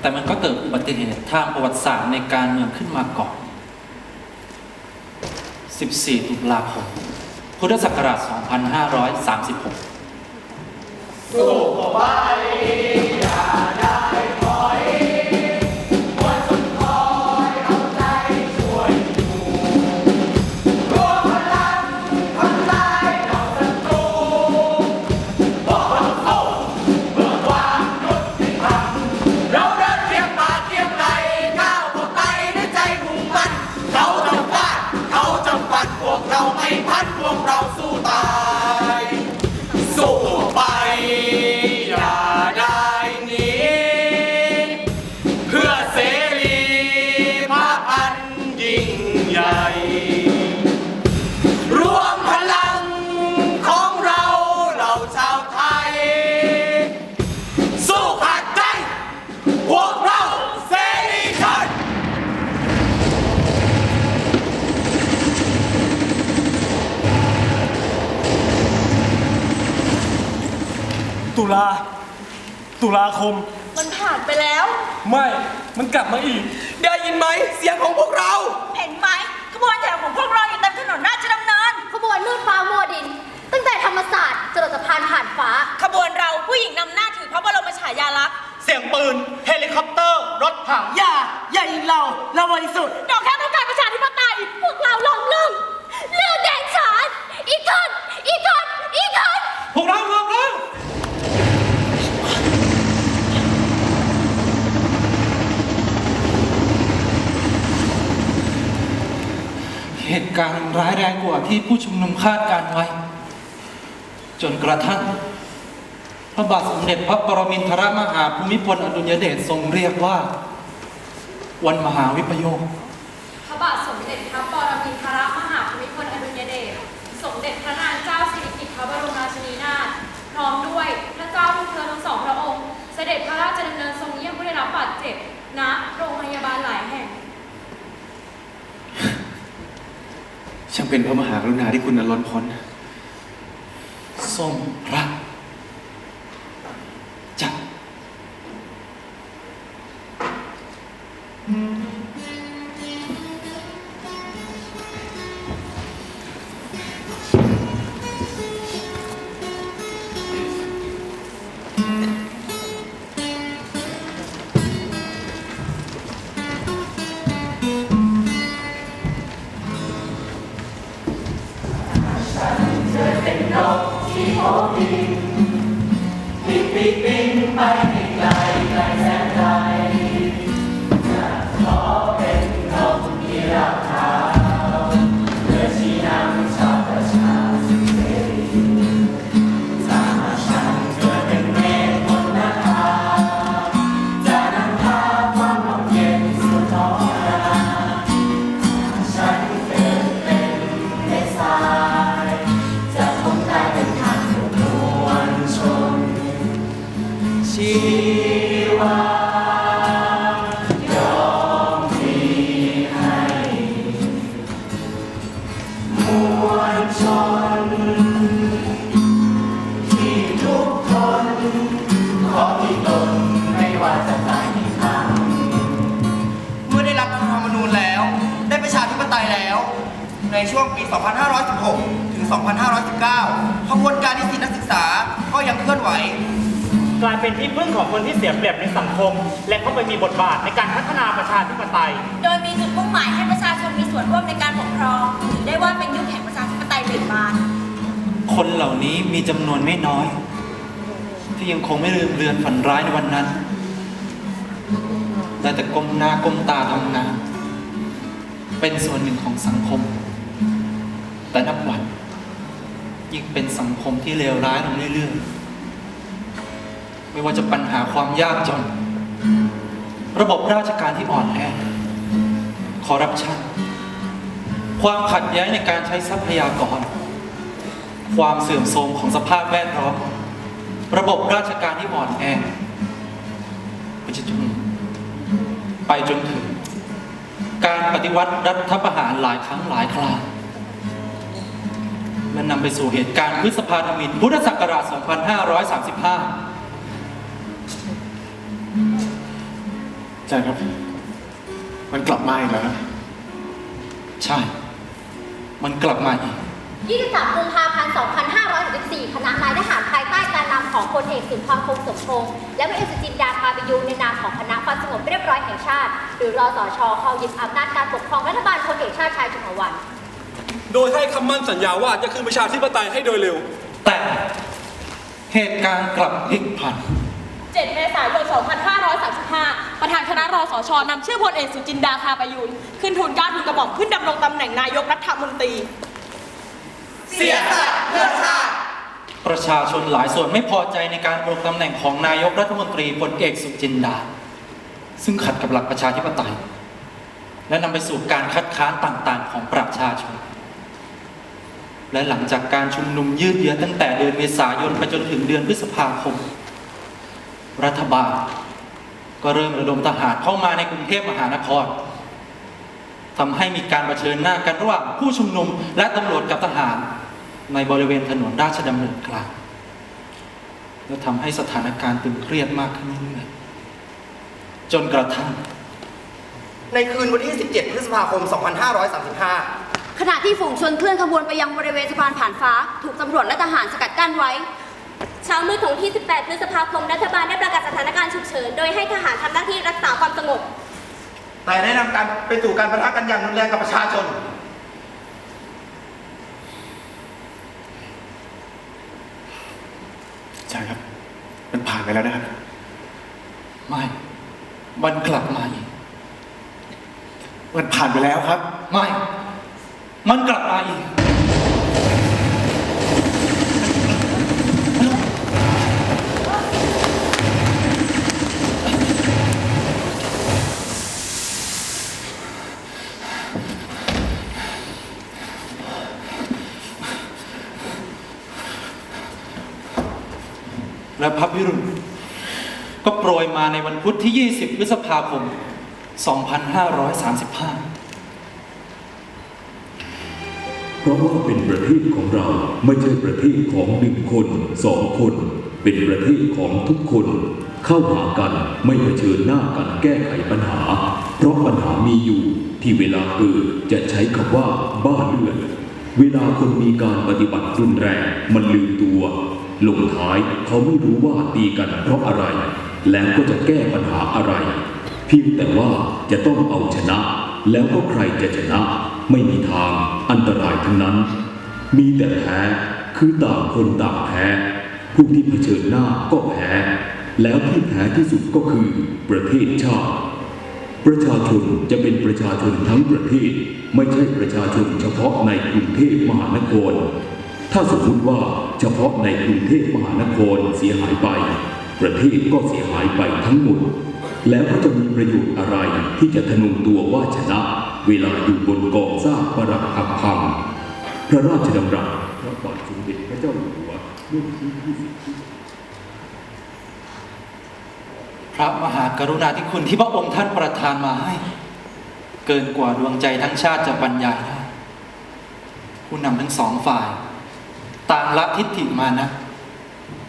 แต่มันก็เกิดอุบัติเหตุทางประวัติศาสตร์ในการเมืองขึ้นมาก่อน 14 ตุลาคม พุทธศักราช 2536เรา ตุลาคม มันผ่านไปแล้ว ไม่ มันกลับมาอีก ได้ยินไหมเสียงของพวกเรา เห็นไหมขบวนแถวของพวกเราอยู่เต็มถนนราชดำเนิน ขบวนมืดฟ้ามัวดิน ตั้งแต่ธรรมศาสตร์จรดสะพานผ่านฟ้า ขบวนเราผู้หญิงนำหน้าถือพระบรมฉายาลักษณ์เสียงปืน เฮลิคอปเตอร์ รถถังอย่าอย่ายิงเรา เราบริสุทธิ์ เราแค่ต้องการประชาธิปไตย พวกเราล้อมลึงเลือดแดงฉานอีกคนอีกคนอีกคน พวกเราพวกเราเห ตุการณ์ร้ายแรงกว่าที่ผู้ชุมนุมคาดการไว้ จนกระทั่ง พระบาทสมเด็จพระปรมินทรมหาภูมิพลอดุลยเดชทรงเรียกว่า วันมหาวิปโยคพระบาทสมเด็จพระปรมินทรม เป็นพระมหากรุณาที่คุณนล้นพ้นส้มรักจัก ชี ช่วงปี 2516 ถึง 2519 ขบวนการนิสิตนักศึกษาก็ยังเคลื่อนไหว กลายเป็นที่พึ่งของคนที่เสียเปรียบในสังคม และเข้าไปมีบทบาทในการพัฒนาประชาธิปไตย โดยมีจุดมุ่งหมายให้ประชาชนมีส่วนร่วมในการปกครองถือได้ว่าเป็นยุคแห่งประชาธิปไตยเบิกบาน คนเหล่านี้มีจำนวนไม่น้อย ที่ยังคงไม่ลืมเลือนฝันร้ายในวันนั้นได้แต่ก้มหน้าก้มตาทำงานเป็นส่วนหนึ่งของสังคม แต่นับวัน ยิ่งเป็นสังคมที่เลวร้ายลงเรื่อยๆ ไม่ว่าจะปัญหาความยากจน ระบบราชการที่อ่อนแอคอร์รัปชันความขัดแย้งในการใช้ทรัพยากร ความเสื่อมโทรมของสภาพแวดล้อม ระบบราชการที่อ่อนแอไปจนไปจนถึง การปฏิวัติรัฐประหารหลายครั้งหลายครา และนำไปสู่เหตุการณ์พฤษภาธมินพุทธศักราช 2535ใช่ครับ มันกลับมาอีกแล้วครับใช่ มันกลับมาอีก 23กุมภาพันธ์ 2564 คณะนายทหารภายใต้การนำของพลเอกสุนทรคงสมพงษ์และพลเอกสุจินดาพาไปยูนในนามของคณะความสงบเรียบร้อยแห่งชาติ หรือรอสชเข้ายึดอำนาจการปกครองรัฐบาลพลเอกชาติชายชุมพวัน โดยให้คำมั่นสัญญาว่าจะคืนประชาธิปไตยให้โดยเร็ว แต่เหตุการณ์กลับพลิกผัน 7 เมษายน 2535 ประธานคณะรสชนำชื่อพลเอกสุจินดาคาประยูนขึ้นทุนเกล้าทุนกระหม่อมขึ้นดำรงตำแหน่งนายกรัฐมนตรี เสียสละเพื่อชาติประชาชนหลายส่วนไม่พอใจในการดำรงตำแหน่งของนายกรัฐมนตรีพลเอกสุจินดา ซึ่งขัดกับหลักประชาธิปไตย และนำไปสู่การคัดค้านต่างๆ ของประชาชน และหลังจากการชุมนุมยืดเยื้อตั้งแต่เดือนเมษายนไปจนถึงเดือนพฤษภาคม รัฐบาล ก็เริ่มระดมทหารเข้ามาในกรุงเทพมหานครทำให้มีการเผชิญหน้ากันระหว่างผู้ชุมนุมและตำรวจกับทหาร ในบริเวณถนนราชดำเนินกลางและทำให้สถานการณ์ตึงเครียดมากขึ้นเรื่อยๆจนกระทั่งในคืนวันที่ 17 พฤษภาคม 2535 ขณะที่ฝูงชนเคลื่อนขบวนไปยังบริเวณสะพานผ่านฟ้า ถูกตำรวจและทหารสกัดกั้นไว้ เช้ามืดของที่ 18 พฤษภาคม รัฐบาลได้ประกาศสถานการณ์ฉุกเฉิน โดยให้ทหารทำหน้าที่รักษาความสงบ แต่ได้นำการไปสู่การประทะกันอย่างรุนแรงกับประชาชน ใช่ครับ มันผ่านไปแล้วนะครับ ไม่ มันกลับมาอีก มันผ่านไปแล้วครับ ไม่ มันกลับมาอีก และพระพิรุณก็โปรยมาในวันพุธที่ 20 พฤษภาคม 2535 เพราะว่าเป็นประเทศของเราไม่ใช่ประเทศของหนึ่งคนสองคน เป็นประเทศของทุกคน เข้าหากันไม่เผชิญหน้ากันแก้ไขปัญหา เพราะปัญหามีอยู่ที่เวลาเกิดจะใช้คำว่าบ้าเลือดเวลาคนมีการปฏิบัติรุนแรงมันลืมตัว ลงท้ายเขาไม่รู้ว่าตีกันเพราะอะไร แล้วก็จะแก้ปัญหาอะไร เพียงแต่ว่าจะต้องเอาชนะ แล้วก็ใครจะชนะ ไม่มีทางอันตรายทั้งนั้น มีแต่แพ้คือต่างคนต่างแพ้ ผู้ที่เผชิญหน้าก็แพ้ แล้วที่แพ้ที่สุดก็คือประเทศชาติ ประชาชนจะเป็นประชาชนทั้งประเทศ ไม่ใช่ประชาชนเฉพาะในกรุงเทพมหานคร ถ้าสมมติว่าเฉพาะในกรุงเทพมหานครเสียหายไป ประเทศก็เสียหายไปทั้งหมด แล้วก็จะมีประโยชน์อะไรที่จะทะนงตัวว่าชนะ เวลาอยู่บนกองซากปรักหักพัง พระราชดำรัสพระบาทสมเด็จพระเจ้าอยู่หัวเมื่อวันที่20พระมหากรุณาธิคุณที่พระองค์ท่านประทานมาให้ เกินกว่าดวงใจทั้งชาติจะบรรยายได้ผู้นำทั้งสองฝ่าย ต่างละทิฏฐิมานะ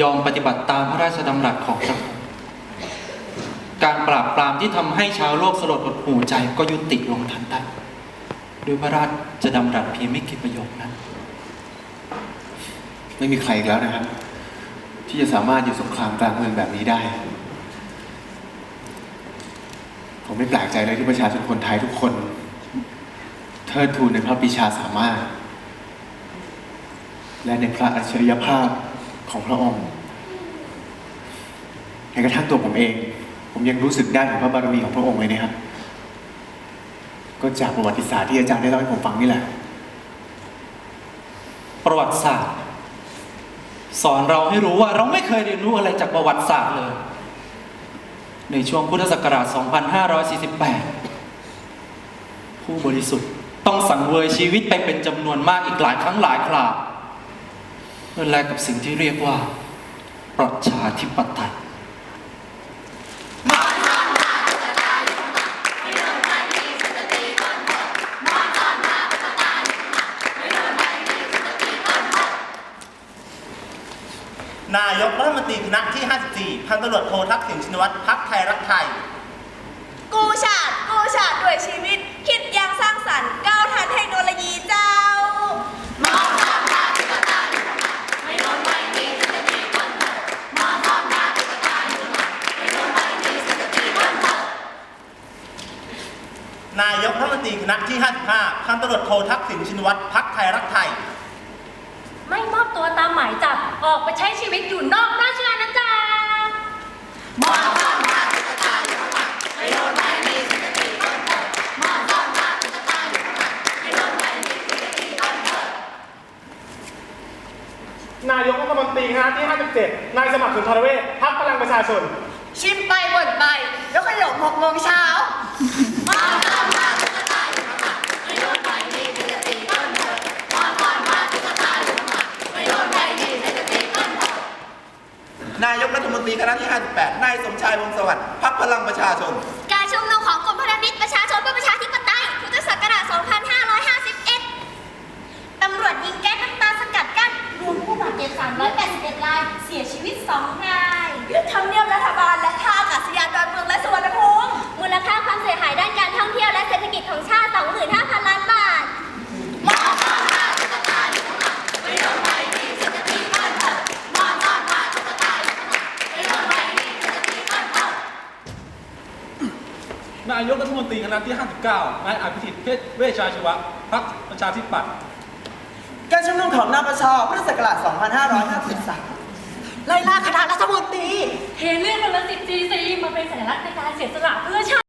ยอมปฏิบัติตามพระราชดำรัสของพระองค์ การปราบปรามที่ทำให้ชาวโลกสลดหดหูใจก็ยุติลงทันใดด้วยพระราชจะดำรัสเพียงไม่กี่ประโยคนั้น ไม่มีใครอีกแล้วนะครับ ที่จะสามารถอยู่สงครามกลางเมืองแบบนี้ได้ ผมไม่แปลกใจเลยที่ประชาชนคนไทยทุกคน เทิดทูนในพระปรีชาสามารถ และในพระอัจฉริยภาพของพระองค์แม้กระทั่งตัวผมเอง ผมยังรู้สึกได้ถึงพระบารมีของพระองค์เลยนะครับ ก็จากประวัติศาสตร์ที่อาจารย์ได้เล่าให้ผมฟังนี่แหละ ประวัติศาสตร์ สอนเราให้รู้ว่าเราไม่เคยเรียนรู้อะไรจากประวัติศาสตร์เลย ในช่วงพุทธศักราช 2548 ผู้บริสุทธิ์ต้องสังเวยชีวิตไปเป็นจำนวนมากอีกหลายครั้งหลายคราเพื่อแลกกับสิ่งที่เรียกว่าประชาธิปไตย นายกรัฐมนตรีคณะที่ 54 พันตำรวจโททักษิณชินวัตรพักไทยรักไทย กู้ชาติกู้ชาติด้วยชีวิต คิดอย่างสร้างสรรค์ก้าวทันเทคโนโลยีเจ้า นายกรัฐมนตรีคณะที่ 55 พันตำรวจโททักษิณชินวัตรพักไทยรักไทย ไม่มอบ ตัวตามหมายจับออกไปใช้ชีวิตอยู่นอกราชอาณาจักรมอซ่อนมาตุ๊กตาอยู่ข้าไม่โดนไม้มีสกทีต้นเกิดมอซ่อนมาตุ๊กตาอยู่ข้าไม่โดนไม้มีสกทีต้นเกิดนายกรัฐมนตรีคณะที่ 57 นายสมัครสุนทรเวชพักพลังประชาชน ชิมไปบ่นไป แล้วขยมหกโมงเช้า มอ นายกรัฐมนตรีคณะที่ 58 นายสมชายวงศสวัสดิ์พักพลังประชาชน การชุมนุมของกลุ่มพันธมิตรประชาชนเพื่อประชาธิปไตย พุทธศักราช 2551 ตำรวจยิงแก๊สน้ำตาสกัดกั้น รวมผู้บาดเจ็บ 381 ราย เสียชีวิต 2 ราย ยึดทำเนียบรัฐบาลและท่าอากาศยานดอนเมืองและสุวรรณภูมิ มูลค่าความเสียหายด้านการท่องเที่ยวและเศรษฐกิจของชาติ 25,000 ล้านบาท นายกรัฐมนตรีคณะที่ 59 นายอภิสิทธิ์เพชรเวชชาชีวะพรรคประชาธิปัตย์การชุมนุมของนปชพุทธศักราช 2553 ไล่ล่าคณะรัฐมนตรี เทเรื่องพลสิทธิ์ GC มาเป็นสัญลักษณ์ในการเสียสละเพื่อชาติ